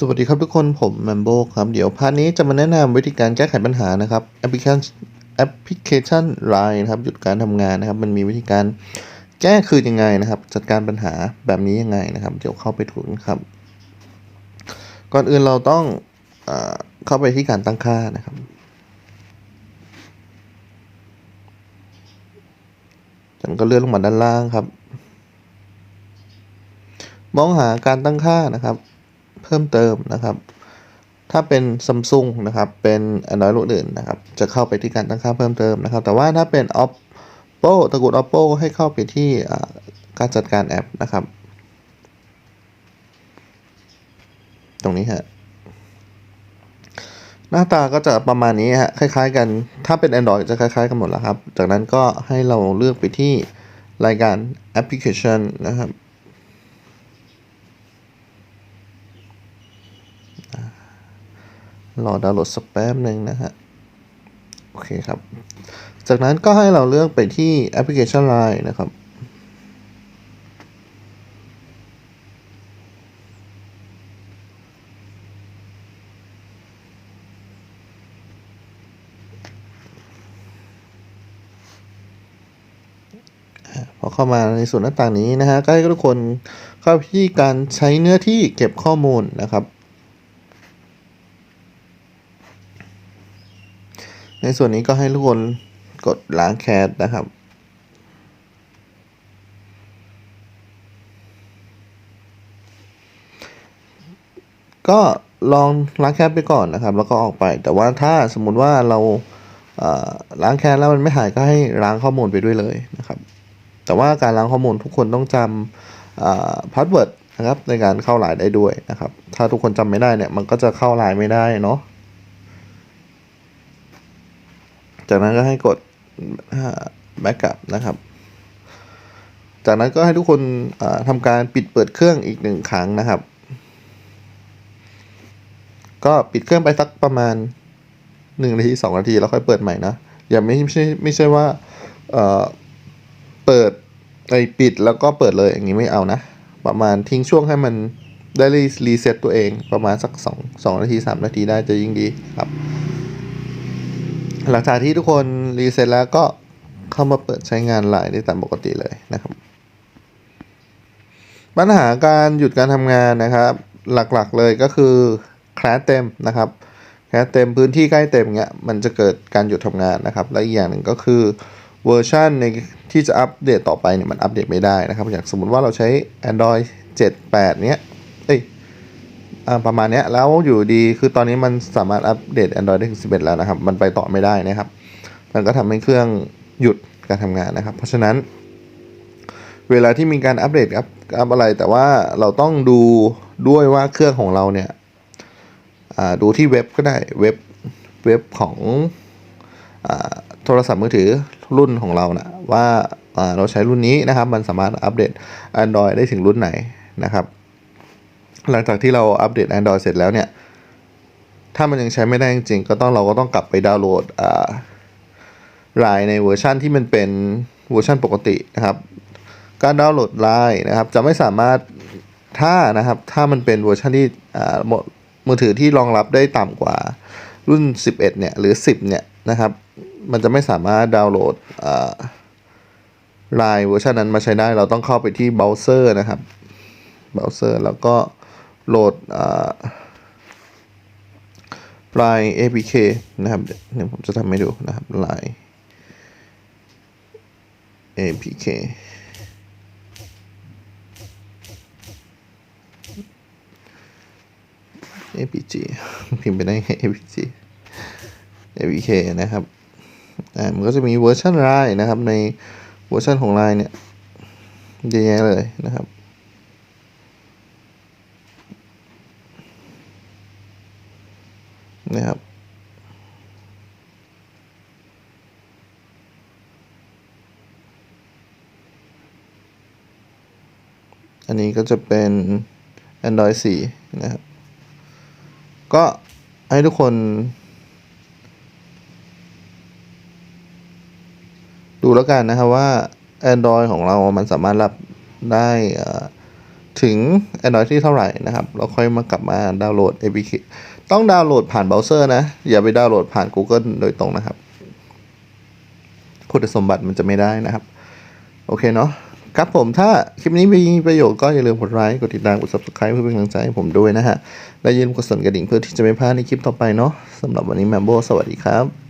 สวัสดีครับทุกคนผมแมมโบครับเดี๋ยวพาร์ทนี้จะมาแนะนำวิธีการแก้ไขปัญหานะครับแอปพลิเคชันแอปพลิเคชัน Line นะครับหยุดการทำงานนะครับ มันมีวิธีการแก้คืนยังไงนะครับ จัดการปัญหาแบบนี้ยังไงนะครับ เดี๋ยวเข้าไปดูกันครับ ก่อนอื่นเราต้องเออเข้าไปที่การตั้งค่านะครับจากนั้นก็เลื่อนลงมาด้านล่างครับ มองหาการตั้งค่านะครับ เพิ่มเติมนะครับ ถ้าเป็น Samsung นะครับเป็น Android รุ่นอื่นนะครับจะเข้าไปที่การตั้งค่าเพิ่มเติมนะครับ แต่ว่าถ้าเป็น Oppo ตระกูล Oppo ให้เข้าไปที่การจัดการแอปนะครับ ตรงนี้ฮะหน้าตาก็จะประมาณนี้ฮะคล้ายๆ กัน ถ้าเป็น Android จะคล้ายๆกันหมดแล้วครับ จากนั้นก็ให้เราเลือกไปที่รายการแอปพลิเคชันนะครับ รอดาวน์โหลดสักแป๊บหนึ่งนะฮะ โอเคครับ จากนั้นก็ให้เราเลือกไปที่แอปพลิเคชัน Line นะครับพอเข้ามาในส่วนหน้าต่างนี้นะฮะก็ให้ทุกคนเข้าที่การใช้เนื้อที่เก็บข้อมูลนะครับ ในส่วนนี้ก็ให้ทุกคนกดล้างแคสนะครับ ก็ลองล้างแคสไปก่อนนะครับ แล้วก็ออกไป แต่ว่าถ้าสมมุติว่าเราล้างแคสแล้วมันไม่หายก็ให้ล้างข้อมูลไปด้วยเลยนะครับ แต่ว่าการล้างข้อมูลทุกคนต้องจำพาสเวิร์ดนะครับในการเข้าไลน์ได้ด้วยนะครับ ถ้าทุกคนจำไม่ได้เนี่ยมันก็จะเข้าไลน์ไม่ได้เนาะ จากนั้นก็ให้กด backup นะครับ จากนั้นก็ให้ทุกคนอ่าทำการปิดเปิดเครื่องอีกหนึ่งครั้งนะครับ ก็ปิดเครื่องไปสักประมาณหนึ่งนาทีสองนาทีแล้วค่อยเปิดใหม่นะ อย่าไม่ใช่ไม่ใช่ว่าเอ่อเปิดไอปิดแล้วก็เปิดเลยอย่างนี้ไม่เอานะ ประมาณทิ้งช่วงให้มันได้รีเซ็ตตัวเองประมาณสักสองสองนาทีสามนาทีได้จะยิ่งดีครับ หลังจากที่ทุกคนรีเซ็ตแล้วก็เข้ามาเปิดใช้งานไลน์ได้ตามปกติเลยนะครับ ปัญหาการหยุดการทำงานนะครับ หลักๆเลยก็คือแคลสเต็มนะครับแคลสเต็มพื้นที่ใกล้เต็มเงี้ยมันจะเกิดการหยุดทำงานนะครับ และอีกอย่างหนึ่งก็คือเวอร์ชันในที่จะอัปเดตต่อไปเนี่ยมันอัปเดตไม่ได้นะครับ อย่างสมมติว่าเราใช้ Android 7.8 เนี้ยเอ้ย ประมาณนี้แล้วอยู่ดีคือตอนนี้มันสามารถอัปเดต Android ได้ถึง 11 แล้วนะครับ มันไปต่อไม่ได้นะครับ มันก็ทำให้เครื่องหยุดการทำงานนะครับ เพราะฉะนั้น เวลาที่มีการอัปเดตอัปอัปอะไร แต่ว่าเราต้องดูด้วยว่าเครื่องของเราเนี่ยดูที่เว็บก็ได้เว็บเว็บของอโทรศัพท์มือถือรุ่นของเรานะว่าอ่าเราใช้รุ่นนี้นะครับ มันสามารถอัปเดต Android ได้ถึงรุ่นไหนนะครับ หลังจากที่เราอัปเดต Android เสร็จแล้วเนี่ย ถ้ามันยังใช้ไม่ได้จริงๆ ก็ต้องเราก็ต้องกลับไปดาวน์โหลดรายในเวอร์ชันที่มันเป็นเวอร์ชันปกตินะครับ การดาวน์โหลดไลน์นะครับ จะไม่สามารถถ้านะครับถ้ามันเป็นเวอร์ชันที่หมดมือถือที่รองรับได้ต่ำกว่ารุ่น 11 เนี่ยหรือ 10 เนี่ยนะครับ มันจะไม่สามารถดาวน์โหลดไลน์เวอร์ชันนั้นมาใช้ได้ เราต้องเข้าไปที่เบราว์เซอร์นะครับ เบราว์เซอร์แล้วก็ โหลดไลน์ APK นะครับเดี๋ยวผมจะทำให้ดูนะครับไลน์ APK APG พิมพ์ไปได้ไง APG APK นะครับ อ่า มันก็จะมีเวอร์ชันไลน์นะครับ ในเวอร์ชันของไลน์เนี่ยเยอะแยะเลยนะครับ นะครับอันนี้ก็จะเป็น Android 4 นะครับ ก็ให้ทุกคน ดูแล้วกันนะครับว่า Android ของเรามันสามารถรับได้ถึง Android ที่เท่าไหร่นะครับ เราค่อยมากลับมาดาวน์โหลด APK ต้องดาวน์โหลดผ่านเบราว์เซอร์นะ อย่าไปดาวน์โหลดผ่าน Google โดยตรงนะครับ คุณสมบัติมันจะไม่ได้นะครับ โอเคเนาะครับผมถ้าคลิปนี้มีประโยชน์ก็อย่าลืมกดไลค์กดติดตามกด subscribe เพื่อเป็นกำลังใจให้ผมด้วยนะฮะ และอย่าลืมกดสั่นกระดิ่งเพื่อที่จะไม่พลาดในคลิปต่อไปเนาะสำหรับวันนี้แมมโบสวัสดีครับ